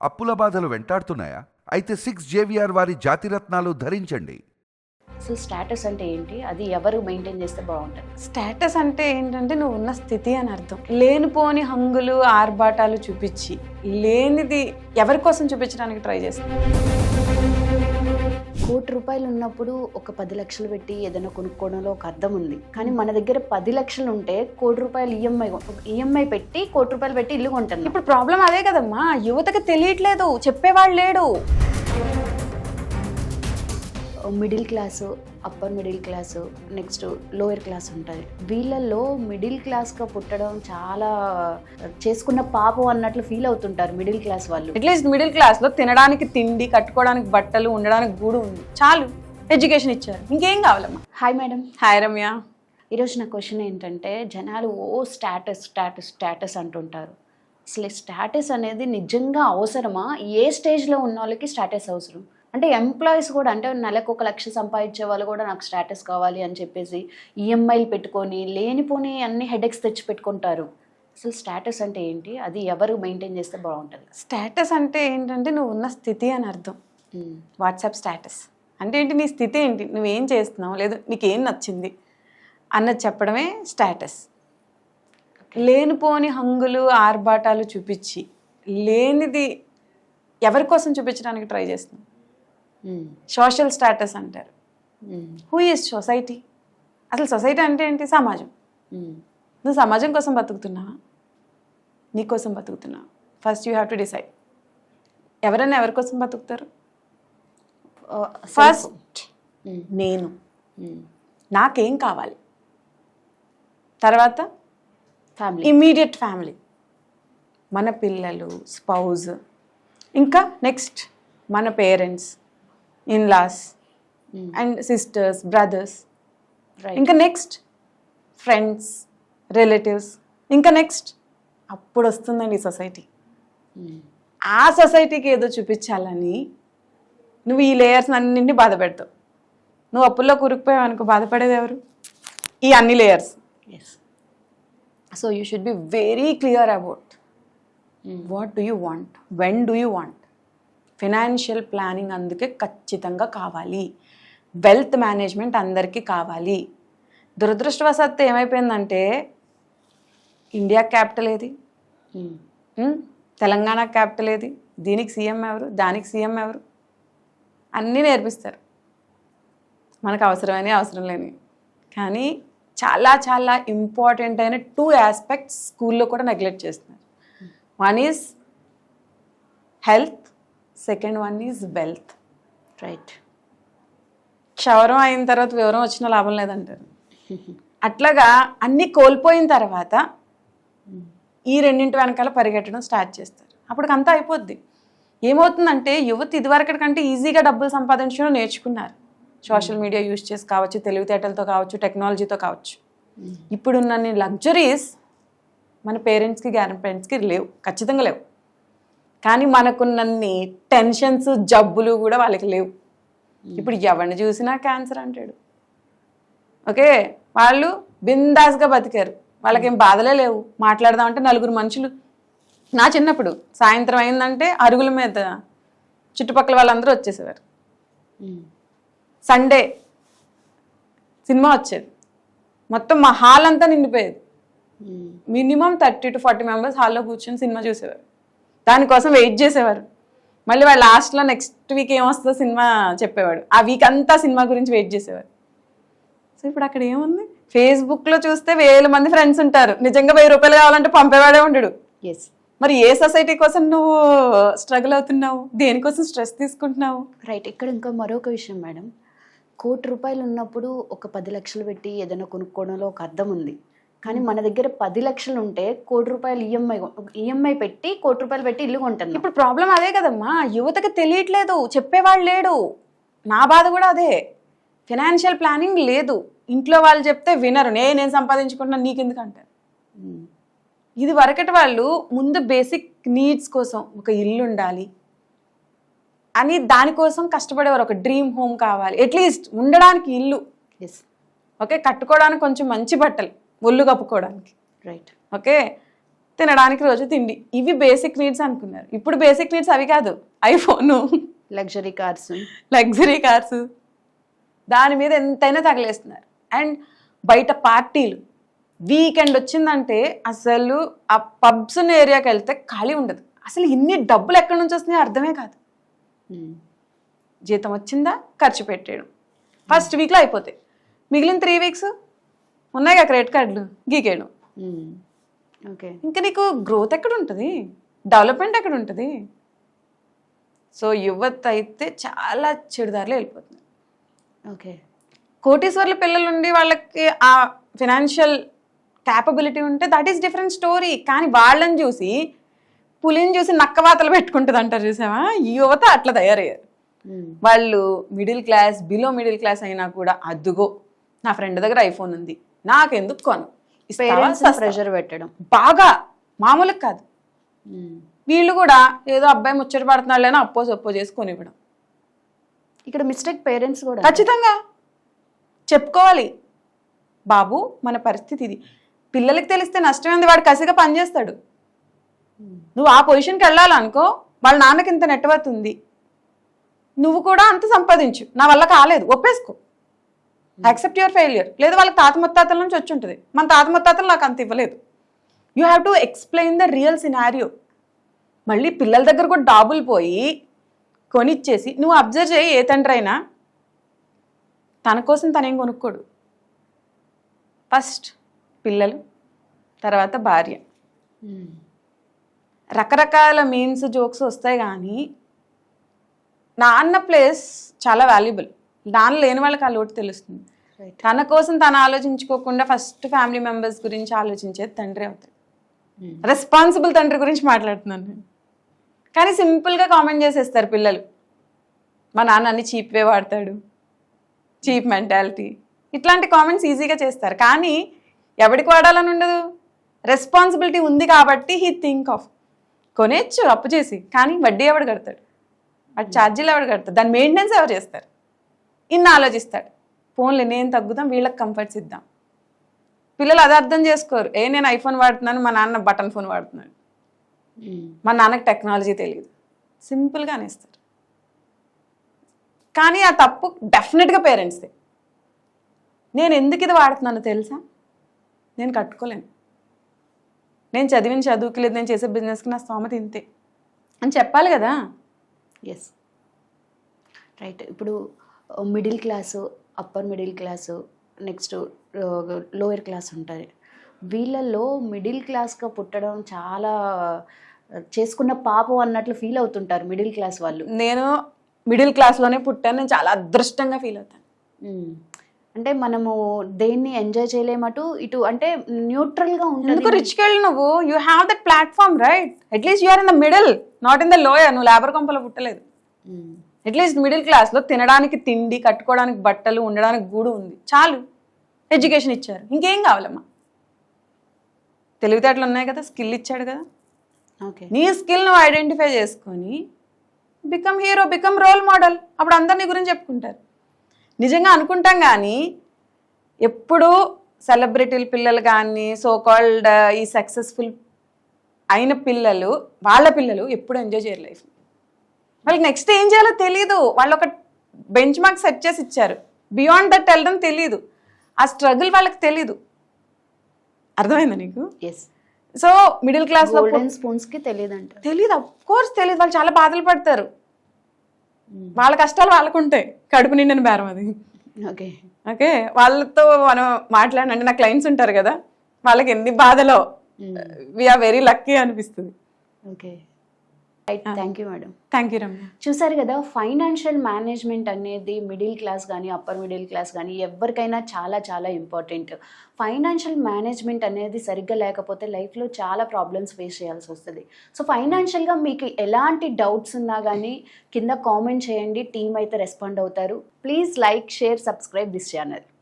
అప్పుల బాధలు వెంటాడుతున్నాయా? అయితే సిక్స్ జేవిఆర్ వారి జాతిరత్నాలు ధరించండి. అసలు స్టేటస్ అంటే ఏంటి? అది ఎవరు మెయింటైన్ చేస్తే బాగుంటుంది? స్టేటస్ అంటే ఏంటంటే నువ్వు ఉన్న స్థితి అని అర్థం. లేనిపోని హంగులు ఆర్భాటాలు చూపించి లేనిది ఎవరి కోసం చూపించడానికి ట్రై చేస్తాను కోటి రూపాయలు ఉన్నప్పుడు ఒక పది లక్షలు పెట్టి ఏదైనా కొనుక్కోవడంలో ఒక అర్థం ఉంది. కానీ మన దగ్గర పది లక్షలు ఉంటే కోటి రూపాయలు ఈఎంఐ ఈఎంఐ పెట్టి కోటి రూపాయలు పెట్టి ఇల్లు కొంటుంది ఇప్పుడు ప్రాబ్లం అదే కదమ్మా. యువతకు తెలియట్లేదు. చెప్పేవాళ్ళు లేడు. Middle class upper middle class next lower class ఉంటుంది వీళ్ళల్లో మిడిల్ క్లాస్గా పుట్టడం చాలా చేసుకున్న పాపం అన్నట్లు ఫీల్ అవుతుంటారు మిడిల్ క్లాస్ వాళ్ళు. అట్లీస్ట్ మిడిల్ క్లాస్లో తినడానికి తిండి కట్టుకోవడానికి బట్టలు ఉండడానికి గూడు ఉంది. చాలు ఎడ్యుకేషన్ ఇచ్చారు. ఇంకేం కావాలమ్మా? Hi madam hi Ramya. ఈరోజు నా క్వశ్చన్ ఏంటంటే జనాలు ఓ స్టాటస్ స్టాటస్ స్టాటస్ అంటుంటారు. అసలు స్టాటస్ అనేది నిజంగా అవసరమా? ఏ స్టేజ్లో ఉన్న వాళ్ళకి స్టాటస్ అవసరం? అంటే ఎంప్లాయీస్ కూడా అంటే నెలకు ఒక లక్ష సంపాదించే వాళ్ళు కూడా నాకు స్టాటస్ కావాలి అని చెప్పేసి ఈఎంఐలు పెట్టుకొని లేనిపోని అన్ని హెడేక్స్ తెచ్చి పెట్టుకుంటారు అసలు స్టాటస్ అంటే ఏంటి? అది ఎవరు మెయింటైన్ చేస్తే బాగుంటుంది? స్టేటస్ అంటే ఏంటంటే నువ్వు ఉన్న స్థితి అని అర్థం. వాట్సాప్ స్టేటస్ అంటే ఏంటి? నీ స్థితి ఏంటి? నువ్వేం చేస్తున్నావు? లేదు నీకేం నచ్చింది? అన్నది చెప్పడమే స్టేటస్ లేనిపోని హంగులు ఆర్భాటాలు చూపించి లేనిది ఎవరి కోసం చూపించడానికి ట్రై చేస్తున్నావు? సోషల్ స్టేటస్ అంటారు. హూ ఈజ్ సొసైటీ అసలు సొసైటీ అంటే ఏంటి? సమాజం. నువ్వు సమాజం కోసం బతుకుతున్నావా? నీ కోసం బతుకుతున్నావా? First you have to decide ఎవరైనా ఎవరి కోసం బతుకుతారు? ఫస్ట్ నేను. నాకేం కావాలి? తర్వాత ఫ్యామిలీ ఇమీడియట్ ఫ్యామిలీ మన పిల్లలు స్పౌజ్ ఇంకా నెక్స్ట్ మన parents in-laws and sisters brothers ఇంకా నెక్స్ట్ ఫ్రెండ్స్ రిలేటివ్స్ ఇంకా నెక్స్ట్ అప్పుడు వస్తుందండి సొసైటీ ఆ సొసైటీకి ఏదో చూపించాలని నువ్వు ఈ లేయర్స్ అన్నింటినీ బాధ పెడతావు. నువ్వు అప్పుల్లో కూరుకుపోయావు అనుకో బాధపడేది ఎవరు? ఈ అన్ని layers yes so you should be very clear about what do you want when do you want financial planning అందుకే ఖచ్చితంగా కావాలి. వెల్త్ మేనేజ్మెంట్ అందరికీ కావాలి. దురదృష్టవశాత్తు ఏమైపోయిందంటే ఇండియా క్యాపిటల్ ఏది? ఉమ్, తెలంగాణ క్యాపిటల్ ఏది? దీనికి సీఎం ఎవరు? దానికి సీఎం ఎవరు? అన్నీ నేర్పిస్తారు. మనకు అవసరమని అవసరం లేని కానీ చాలా చాలా ఇంపార్టెంట్ అయిన టూ ఆస్పెక్ట్స్ స్కూల్లో కూడా నెగ్లెక్ట్ చేస్తున్నారు. One is health second one is wealth. Right. క్షవరం అయిన తర్వాత వివరం వచ్చిన లాభం లేదంటారు. అట్లాగా అన్నీ కోల్పోయిన తర్వాత ఈ రెండింటి వెనకాల పరిగెట్టడం స్టార్ట్ చేస్తారు. అప్పటికి అంతా అయిపోద్ది. ఏమవుతుందంటే యువత ఇదివరకటి కంటే ఈజీగా డబ్బులు సంపాదించడం నేర్చుకున్నారు. సోషల్ మీడియా యూజ్ చేసి కావచ్చు తెలివితేటలతో కావచ్చు టెక్నాలజీతో కావచ్చు. ఇప్పుడున్న లగ్జరీస్ మన పేరెంట్స్కి గ్రాండ్ పేరెంట్స్కి లేవు. ఖచ్చితంగా లేవు. కానీ మనకున్నన్ని టెన్షన్స్ జబ్బులు కూడా వాళ్ళకి లేవు. ఇప్పుడు ఎవరిని చూసినా క్యాన్సర్ అంటాడు. ఓకే? వాళ్ళు బిందాస్గా బతికారు. వాళ్ళకేం బాధలే లేవు. మాట్లాడదామంటే నలుగురు మనుషులు. నా చిన్నప్పుడు సాయంత్రం అయిందంటే అరుగుల మీద చుట్టుపక్కల వాళ్ళందరూ వచ్చేసేవారు. సండే సినిమా వచ్చేది. మొత్తం మా హాల్ అంతా నిండిపోయేది. Minimum thirty to forty members హాల్లో కూర్చొని సినిమా చూసేవారు. దానికోసం వెయిట్ చేసేవారు. మళ్ళీ వాళ్ళు లాస్ట్లో నెక్స్ట్ వీక్ ఏమొస్తుందో సినిమా చెప్పేవాడు. ఆ వీక్ అంతా సినిమా గురించి వెయిట్ చేసేవారు. సో ఇప్పుడు అక్కడ ఏముంది? ఫేస్బుక్లో చూస్తే వేల మంది ఫ్రెండ్స్ ఉంటారు. నిజంగా వెయ్యి రూపాయలు కావాలంటే పంపేవాడే ఉండడు. ఎస్ మరి ఏ సొసైటీ కోసం నువ్వు స్ట్రగుల్ అవుతున్నావు? దేనికోసం స్ట్రెస్ తీసుకుంటున్నావు? రైట్ ఇక్కడ ఇంకా మరొక విషయం మేడం కోటి రూపాయలు ఉన్నప్పుడు ఒక పది లక్షలు పెట్టి ఏదైనా కొనుక్కోవడంలో ఒక అర్థం ఉంది. కానీ మన దగ్గర పది లక్షలు ఉంటే కోటి రూపాయలు ఈఎంఐ ఈఎంఐ పెట్టి కోటి రూపాయలు పెట్టి ఇల్లు కొంటుంది ఇప్పుడు ప్రాబ్లం అదే కదమ్మా. యువతకి తెలియట్లేదు. చెప్పేవాళ్ళు లేడు. నా బాధ కూడా అదే. ఫినాన్షియల్ ప్లానింగ్ లేదు. ఇంట్లో వాళ్ళు చెప్తే వినరు. నే నేను సంపాదించుకుంటున్నా నీకెందుకు అంటారు ఇది వరకటి వాళ్ళు ముందు బేసిక్ నీడ్స్ కోసం ఒక ఇల్లు ఉండాలి. అని దానికోసం కష్టపడేవారు. ఒక డ్రీమ్ హోమ్ కావాలి. అట్లీస్ట్ ఉండడానికి ఇల్లు. ఎస్ ఓకే కట్టుకోవడానికి కొంచెం మంచి బట్టలు. ఒళ్ళు కప్పుకోవడానికి. Right okay? తినడానికి రోజు తిండి. ఇవి బేసిక్ నీడ్స్ అనుకున్నారు. ఇప్పుడు బేసిక్ నీడ్స్ అవి కాదు. IPhone. Luxury cars luxury cars దాని మీద ఎంతైనా తగిలేస్తున్నారు. అండ్ బయట పార్టీలు. వీకెండ్ వచ్చిందంటే అసలు ఆ పబ్స్ ఉన్న ఏరియాకి వెళ్తే ఖాళీ ఉండదు. అసలు ఇన్ని డబ్బులు ఎక్కడి నుంచి వస్తున్నాయో అర్థమే కాదు. జీతం వచ్చిందా? ఖర్చు పెట్టేయడం. ఫస్ట్ వీక్లో అయిపోతాయి. మిగిలిన త్రీ వీక్స్ ఉన్నాయి కదా క్రెడిట్ కార్డులు? గీకేయడం. ఓకే. ఇంకా నీకు గ్రోత్ ఎక్కడ ఉంటుంది డెవలప్మెంట్ ఎక్కడ ఉంటుంది సో యువత అయితే చాలా చెడుదారిలో వెళ్ళిపోతుంది. ఓకే. కోటీశ్వర్ల పిల్లలు ఉండి వాళ్ళకి ఆ ఫినాన్షియల్ క్యాపబిలిటీ ఉంటే దట్ ఈస్ డిఫరెంట్ స్టోరీ కానీ వాళ్ళని చూసి పులిని చూసి నక్కవాతలు పెట్టుకుంటుంది అంటారు చూసావా? ఈ యువత అట్లా తయారయ్యారు. వాళ్ళు middle class below middle class అయినా కూడా అద్దుగో నా ఫ్రెండ్ దగ్గర ఐఫోన్ ఉంది. నాకెందుకు కొను. ప్రెషర్ పెట్టడం. బాగా మామూలుగా కాదు. వీళ్ళు కూడా ఏదో అబ్బాయి ముచ్చట పడుతున్నాడు అని అప్పో సప్పో చేసి కొనివ్వడం. ఇక్కడ మిస్టేక్ పేరెంట్స్ కూడా ఖచ్చితంగా. చెప్పుకోవాలి. బాబు మన పరిస్థితి ఇది. పిల్లలకి తెలిస్తే నష్టమైంది వాడు కసిగా పనిచేస్తాడు నువ్వు ఆ పొజిషన్కి వెళ్ళాలనుకో వాళ్ళ నాన్నకి ఇంత నెట్వర్త్ ఉంది. నువ్వు కూడా అంత సంపాదించు. నా వల్ల కాలేదు. ఒప్పేసుకో. యాక్సెప్ట్ యువర్ ఫెయిలియర్ లేదు వాళ్ళకి తాత ముత్తాతల నుంచి వచ్చి ఉంటుంది. మన తాత ముత్తాతలు నాకు అంత ఇవ్వలేదు. You have to explain the real scenario మళ్ళీ పిల్లల దగ్గర కూడా డాబులు పోయి కొనిచ్చేసి నువ్వు అబ్జర్వ్ చేయి ఏ తండ్రి అయినా తన కోసం తనేం కొనుక్కోడు. ఫస్ట్ పిల్లలు తర్వాత భార్య. రకరకాల మీమ్స్ జోక్స్ వస్తాయి కానీ నాన్న ప్లేస్ చాలా వాల్యుబుల్ నాన్న లేని వాళ్ళకి ఆ లోటు తెలుస్తుంది. తన కోసం తను ఆలోచించుకోకుండా ఫస్ట్ ఫ్యామిలీ మెంబర్స్ గురించి ఆలోచించేది తండ్రి అవుతాడు. రెస్పాన్సిబుల్ తండ్రి గురించి మాట్లాడుతున్నాను నేను. కానీ సింపుల్గా కామెంట్ చేసేస్తారు పిల్లలు. మా నాన్న అన్ని చీప్ వే వాడతాడు. Cheap mentality. ఇట్లాంటి కామెంట్స్ ఈజీగా చేస్తారు. కానీ ఎవడికి వాడాలని ఉండదు. రెస్పాన్సిబిలిటీ ఉంది కాబట్టి హీ థింక్ ఆఫ్. కొనేచ్చు అప్పు చేసి. కానీ వడ్డీ ఎవడు కడతాడు? వాటి ఛార్జీలు ఎవడు కడతాడు? దాని మెయింటెనెన్స్ ఎవరు చేస్తారు? ఇన్ని ఆలోచిస్తాడు. ఫోన్లు నేను తగ్గుదాం వీళ్ళకి కంఫర్ట్స్ ఇద్దాం. పిల్లలు అది అర్థం చేసుకోరు. ఏ నేను ఐఫోన్ వాడుతున్నాను మా నాన్న బటన్ ఫోన్ వాడుతున్నాడు. మా నాన్నకి టెక్నాలజీ తెలియదు. సింపుల్గా అనేస్తారు కానీ ఆ తప్పు డెఫినెట్గా పేరెంట్స్దే నేను ఎందుకు ఇది వాడుతున్నానో తెలుసా? నేను కట్టుకోలేను. నేను చదివిన చదువుకి లేదు నేను చేసే బిజినెస్కి నా స్తోమత ఇంతే. అని చెప్పాలి కదా. ఎస్ రైట్ ఇప్పుడు middle class upper middle class next lower class ఉంటాయి. వీళ్ళల్లో మిడిల్ క్లాస్గా పుట్టడం చాలా చేసుకున్న పాపం అన్నట్లు ఫీల్ అవుతుంటారు మిడిల్ క్లాస్ వాళ్ళు. నేను మిడిల్ క్లాస్లోనే పుట్టాను నేను చాలా అదృష్టంగా ఫీల్ అవుతాను. అంటే మనము దేన్ని ఎంజాయ్ చేయలేమటు ఇటు అంటే న్యూట్రల్గా ఉంటుంది రిచ్కి వెళ్ళి నువ్వు? You have that platform right at least you are in the middle not in the lower నువ్వు లేబర్ కొంపలో పుట్టలేదు. అట్లీస్ట్ మిడిల్ క్లాస్లో తినడానికి తిండి కట్టుకోవడానికి బట్టలు ఉండడానికి గూడు ఉంది. చాలు. ఎడ్యుకేషన్ ఇచ్చారు. ఇంకేం కావాలమ్మా? తెలివితేటలు ఉన్నాయి కదా స్కిల్ ఇచ్చాడు కదా. ఓకే. నీ స్కిల్ నువ్వు ఐడెంటిఫై చేసుకొని become hero become role model. అప్పుడు అందరు నీ గురించి చెప్పుకుంటారు. నిజంగా అనుకుంటాం కానీ ఎప్పుడు సెలబ్రిటీల పిల్లలు కానీ సో కాల్డ్ ఈ సక్సెస్ఫుల్ అయిన పిల్లలు వాళ్ళ పిల్లలు ఎప్పుడు ఎంజాయ్ చేయరు లైఫ్. వాళ్ళకి నెక్స్ట్ ఏం చేయాలో తెలియదు వాళ్ళు ఒక బెంచ్ మార్క్ సెట్ చేసి ఇచ్చారు. బియాండ్ దట్ వెళ్ళడం తెలియదు ఆ స్ట్రగుల్ వాళ్ళకి తెలీదు. అర్థమైందా నీకు? ఎస్ సో మిడిల్ క్లాస్లో స్పూన్స్కి తెలియదంట తెలియదు అఫ్ కోర్స్ తెలియదు వాళ్ళు చాలా బాధలు పడతారు. వాళ్ళ కష్టాలు వాళ్ళకు ఉంటాయి. కడుపు నిండిన బేరం అది. ఓకే ఓకే వాళ్ళతో మనం మాట్లాడినంటే నా క్లయింట్స్ ఉంటారు కదా. వాళ్ళకి ఎన్ని బాధలో? వీఆర్ వెరీ లక్కీ అనిపిస్తుంది. Okay right thank you madam thank you Ramya చూసారు కదా ఫైనాన్షియల్ మేనేజ్మెంట్ అనేది మిడిల్ క్లాస్ కానీ అప్పర్ మిడిల్ క్లాస్ కానీ ఎవరికైనా చాలా చాలా ఇంపార్టెంట్ ఫైనాన్షియల్ మేనేజ్మెంట్ అనేది సరిగ్గా లేకపోతే లైఫ్లో చాలా ప్రాబ్లమ్స్ ఫేస్ చేయాల్సి వస్తుంది. సో ఫైనాన్షియల్గా మీకు ఎలాంటి డౌట్స్ ఉన్నా కానీ కింద కామెంట్ చేయండి టీం అయితే రెస్పాండ్ అవుతారు. Please like share subscribe this channel